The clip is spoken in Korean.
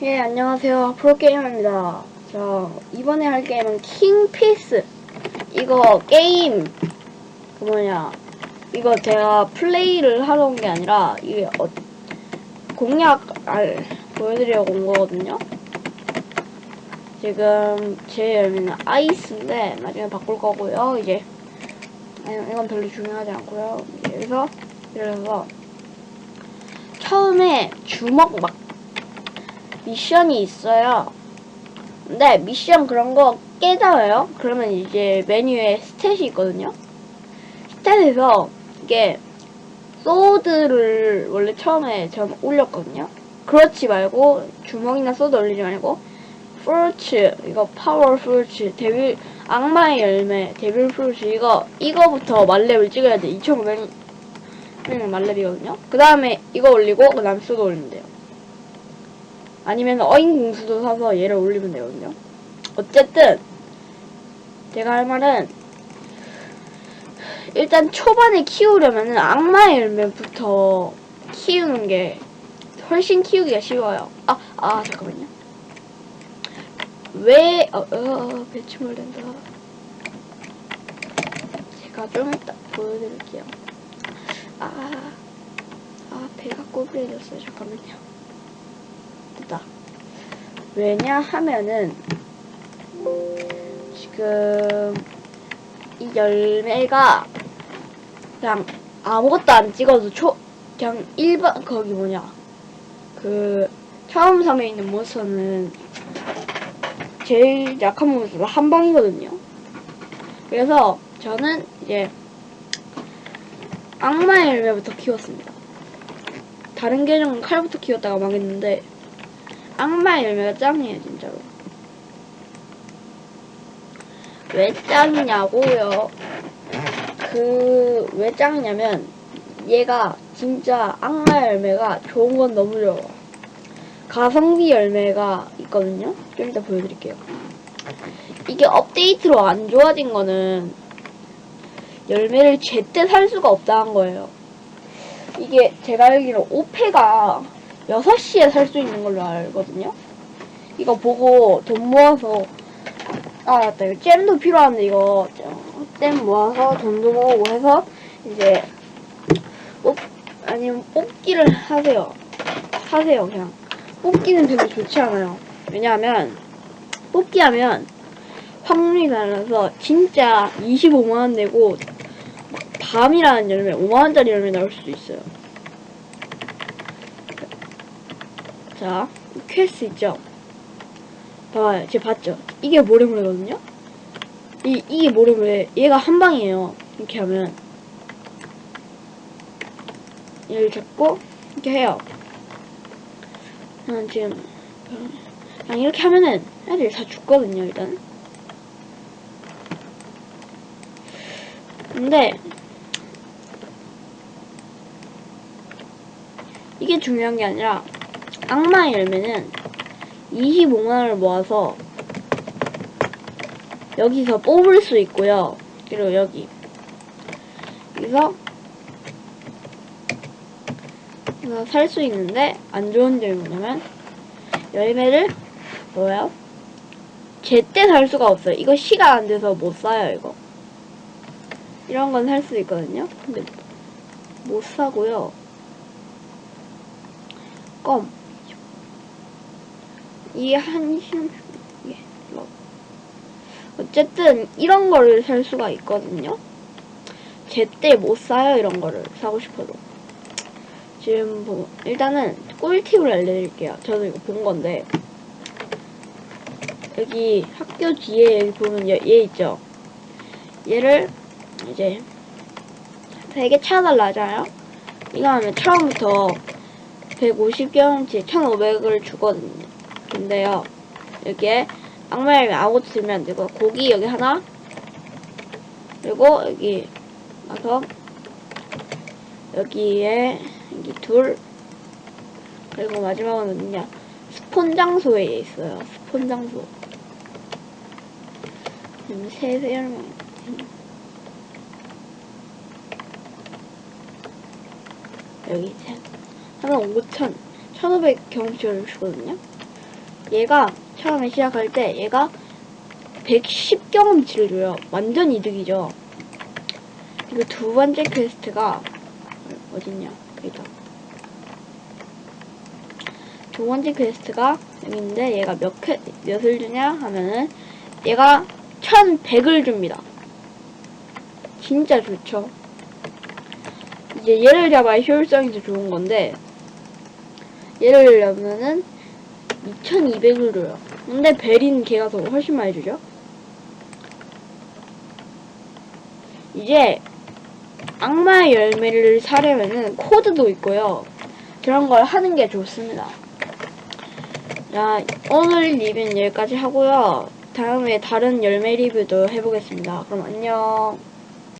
예, 안녕하세요. 프로게이머입니다. 자, 이번에 할 게임은 킹피스. 이거 게임, 그 뭐냐. 이거 제가 플레이를 하러 온 게 아니라, 이게 어, 공략, 알, 보여드리려고 온 거거든요. 지금 제 열매는 아이스인데, 나중에 바꿀 거고요. 이제, 아니, 이건 별로 중요하지 않고요. 이제 여기서, 이래서, 처음에 주먹 막 미션이 있어요. 근데 미션 그런 거 깨져요. 그러면 이제 메뉴에 스탯이 있거든요. 스탯에서 이게 소드를 원래 처음에 전 올렸거든요. 그렇지 말고 주먹이나 소드 올리지 말고 프루츠 이거 파워 프루츠 데빌 악마의 열매 데빌 프루츠 이거 이거부터 말렙을 찍어야 돼. 2,500 말렙이거든요. 그 다음에 이거 올리고 그 다음에 소드 올리면 돼요. 아니면 어인 공수도 사서 얘를 올리면 되거든요. 어쨌든 제가 할 말은 일단 초반에 키우려면은 악마의 열매부터 키우는 게 훨씬 키우기가 쉬워요. 아, 아 잠깐만요. 왜, 어, 어, 배추물 된다. 제가 좀 이따 보여드릴게요. 아, 아, 배가 꼬부려졌어요. 잠깐만요. 됐다. 왜냐 하면은 지금 이 열매가 그냥 아무것도 안 찍어도 초 그냥 일반 거기 뭐냐 그 처음 섬에 있는 몬스터는 제일 약한 몬스터가 한 방이거든요. 그래서 저는 이제 악마의 열매부터 키웠습니다. 다른 계정은 칼부터 키웠다가 망했는데 악마의 열매가 짱이에요 진짜로. 왜 짱이냐고요? 그 왜 짱이냐면 얘가 진짜 악마의 열매가 좋은 건 너무 좋아 가성비 열매가 있거든요. 좀 이따 보여드릴게요. 이게 업데이트로 안 좋아진 거는 열매를 제때 살 수가 없다는 거예요. 이게 제가 알기로 5패가 6시에 살 수 있는 걸로 알거든요. 이거 보고 돈 모아서 아 맞다 이거 잼도 필요한데 이거 잼 모아서 돈도 모으고 해서 이제 뽑 아니면 뽑기를 하세요. 하세요 그냥 뽑기는 별로 좋지 않아요. 왜냐하면 뽑기 하면 확률이 달라서 진짜 25만원 내고 밤이라는 열매 5만원짜리 열매 나올 수도 있어요. 자, 이 퀘스트 있죠? 봐봐요. 제가 봤죠? 이게 모래모래거든요? 이, 이게 모래모래. 얘가 한 방이에요. 이렇게 하면. 얘를 잡고, 이렇게 해요. 난 지금, 그냥 이렇게 하면은 애들이 다 죽거든요, 일단. 근데, 이게 중요한 게 아니라, 악마의 열매는 25만원을 모아서 여기서 뽑을 수 있고요. 그리고 여기 여기서 살 수 있는데 안 좋은 점이 뭐냐면 열매를 뭐예요? 제때 살 수가 없어요. 이거 시간 안 돼서 못 사요 이거. 이런 건 살 수 있거든요. 근데 못 사고요. 껌. 이게 한 시간 이게 뭐 어쨌든 이런 거를 살 수가 있거든요. 제때 못 사요 이런 거를 사고 싶어도 지금 뭐 일단은 꿀팁을 알려드릴게요. 저도 이거 본 건데 여기 학교 뒤에 여기 보면 얘, 얘 있죠. 얘를 이제 되게 찾아달라 하잖아요. 이거 하면 처음부터 150경치 1500을 주거든요. 근데요, 여기에 악마열매 아무것도 들면 안 되고, 고기 여기 하나, 그리고 여기 와서, 여기에, 여기 둘, 그리고 마지막은 어디냐, 스폰 장소에 있어요. 스폰 장소. 지금 세, 세 열명. 여기 셋. 하나 5천, 1500 경치를 주거든요. 얘가 처음에 시작할 때 얘가 110 경험치를 줘요. 완전 이득이죠. 그리고 두 번째 퀘스트가 어딨냐? 여기다. 두 번째 퀘스트가 여기 있는데 얘가 몇 퀘, 몇을 주냐 하면은 얘가 1100을 줍니다. 진짜 좋죠. 이제 얘를 잡아야 효율성이 더 좋은 건데 얘를 잡으면은 2200을 줘요. 근데 베린 걔가 더 훨씬 많이 주죠. 이제 악마의 열매를 사려면은 코드도 있고요. 그런 걸 하는 게 좋습니다. 자, 오늘 리뷰는 여기까지 하고요. 다음에 다른 열매 리뷰도 해보겠습니다. 그럼 안녕.